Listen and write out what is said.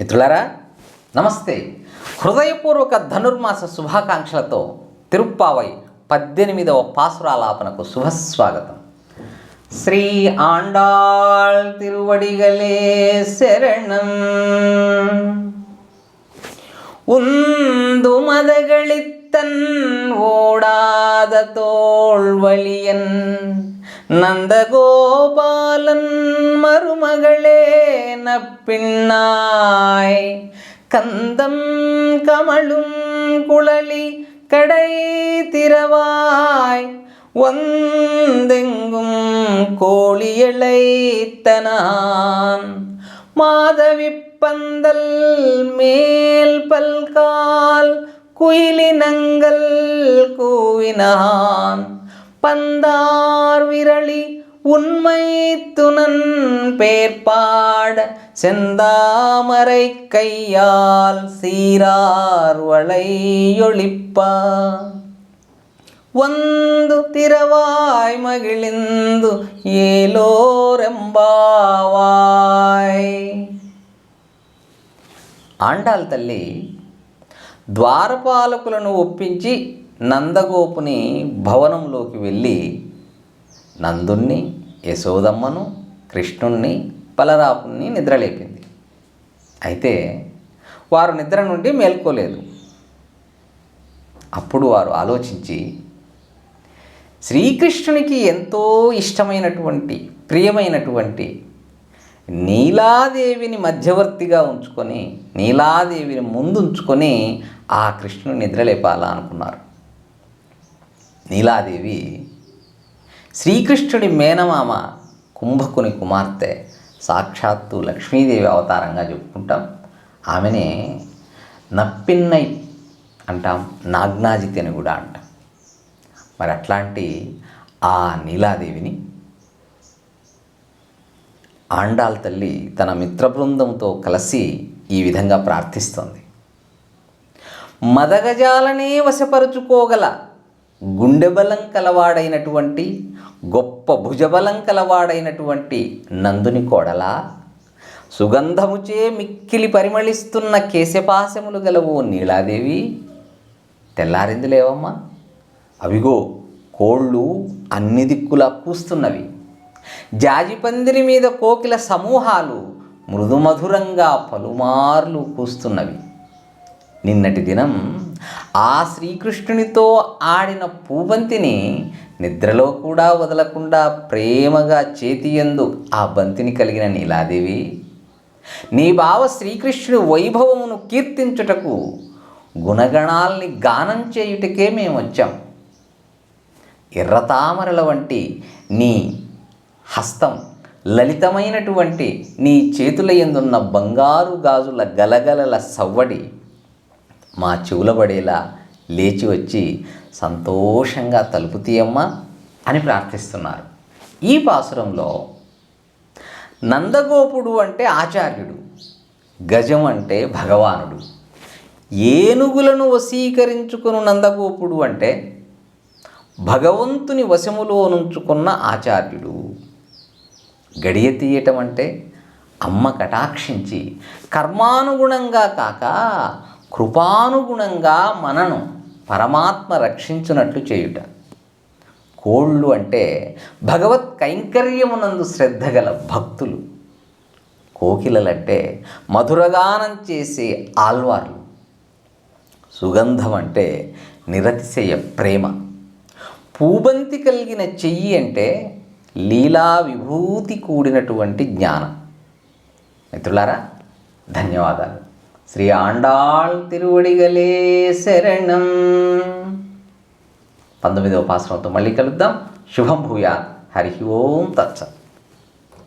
మిత్రులారా నమస్తే హృదయపూర్వక ధనుర్మాస శుభాకాంక్షలతో తిరుప్పావై పద్దెనిమిదవ పాసురాలాపనకు శుభస్వాగతం శ్రీ ఆండాళ్ తిరువడిగలే శరణం உந்து மதகளித்தன் ஓடாத தோள்வழியன் நந்தகோபாலன் மருமகளே நப்பின்னாய். கந்தம் கமழும் குழலி கடை திரவாய் வந்தெங்கும் கோழியழைத்தனான் மாதவி பந்தல் மேல் பல்கால் குயிலினங்கள் கூவினான். பந்தார் விரளி உண்மை துணன் பேர்பாட செந்தாமரை கையால் சீரார் வளையொழிப்பா ಒಂದು ತಿರವಾಯ್ ಮಗಿಳಿಂದು ఏలోరెంబావాయ్ ఆండాల్ తల్లి ద్వారపాలకులను ఒప్పించి నందగోపుని భవనంలోకి వెళ్ళి నందుణ్ణి యశోదమ్మను కృష్ణుణ్ణి పలరాపుణ్ణి నిద్రలేపింది. అయితే వారు నిద్ర నుండి మేల్కోలేదు. అప్పుడు వారు ఆలోచించి శ్రీకృష్ణునికి ఎంతో ఇష్టమైనటువంటి ప్రియమైనటువంటి నీలాదేవిని మధ్యవర్తిగా ఉంచుకొని నీలాదేవిని ముందుంచుకొని ఆ కృష్ణుని నిద్రలేపాలా అనుకున్నారు. నీలాదేవి శ్రీకృష్ణుడి మేనమామ కుంభకుని కుమార్తె సాక్షాత్తు లక్ష్మీదేవి అవతారంగా చెప్పుకుంటాం. ఆమెనే నప్పిన్నై అంటాం నాగ్నాజితి అని కూడా అంటాం. మరి అట్లాంటి ఆ నీలాదేవిని ఆండాల్ తల్లి తన మిత్ర బృందంతో కలిసి ఈ విధంగా ప్రార్థిస్తోంది. మదగజాలనే వశపరుచుకోగల గుండె బలం కలవాడైనటువంటి గొప్ప భుజబలం కలవాడైనటువంటి నందుని కోడలా సుగంధముచే మిక్కిలి పరిమళిస్తున్న కేశపాశములు గలవు నీలాదేవి. తెల్లారింది లేవమ్మా. అవిగో కోళ్ళు అన్ని దిక్కులా కూస్తున్నవి జాజిపందిరి మీద కోకిల సమూహాలు మృదుమధురంగా పలుమార్లు కూస్తున్నవి నిన్నటి దినం ఆ శ్రీకృష్ణునితో ఆడిన పూబంతిని నిద్రలో కూడా వదలకుండా ప్రేమగా చేతియందు ఆ బంతిని కలిగిన నీలాదేవి. నీ బావ శ్రీకృష్ణుని వైభవమును కీర్తించుటకు గుణగణాల్ని గానం చేయుటకే మేము వచ్చాం. ఎర్రతామరల వంటి నీ హస్తం లలితమైనటువంటి నీ చేతుల ఎందున్న బంగారు గాజుల గలగలల సవ్వడి మా చెవులబడేలా లేచి వచ్చి సంతోషంగా తలుపు తీయమ్మా అని ప్రార్థిస్తున్నారు. ఈ పాసురంలో నందగోపుడు అంటే ఆచార్యుడు గజం అంటే భగవానుడు ఏనుగులను వశీకరించుకుని నందగోపుడు అంటే భగవంతుని వశములో నుంచుకున్న ఆచార్యుడు. గడియ తీయటం అంటే అమ్మ కటాక్షించి కర్మానుగుణంగా కాక కృపానుగుణంగా మనను పరమాత్మ రక్షించునట్లు చేయుట. కోళ్ళు అంటే భగవత్ కైంకర్యమునందు శ్రద్ధ గల భక్తులు. కోకిలలంటే మధురగానం చేసే ఆల్వార్లు సుగంధం అంటే నిరతిశయ ప్రేమ. పూబంతి కలిగిన చెయ్యి అంటే లీలా విభూతి కూడినటువంటి జ్ఞానం. మిత్రులారా ధన్యవాదాలు. శ్రీ ఆండాళ్ తిరువడిగలే శరణం పంతొమ్మిదవ పాశ్రంతో మళ్ళీ కలుద్దాం శుభం భూయాత్ హరి ఓం తత్సత్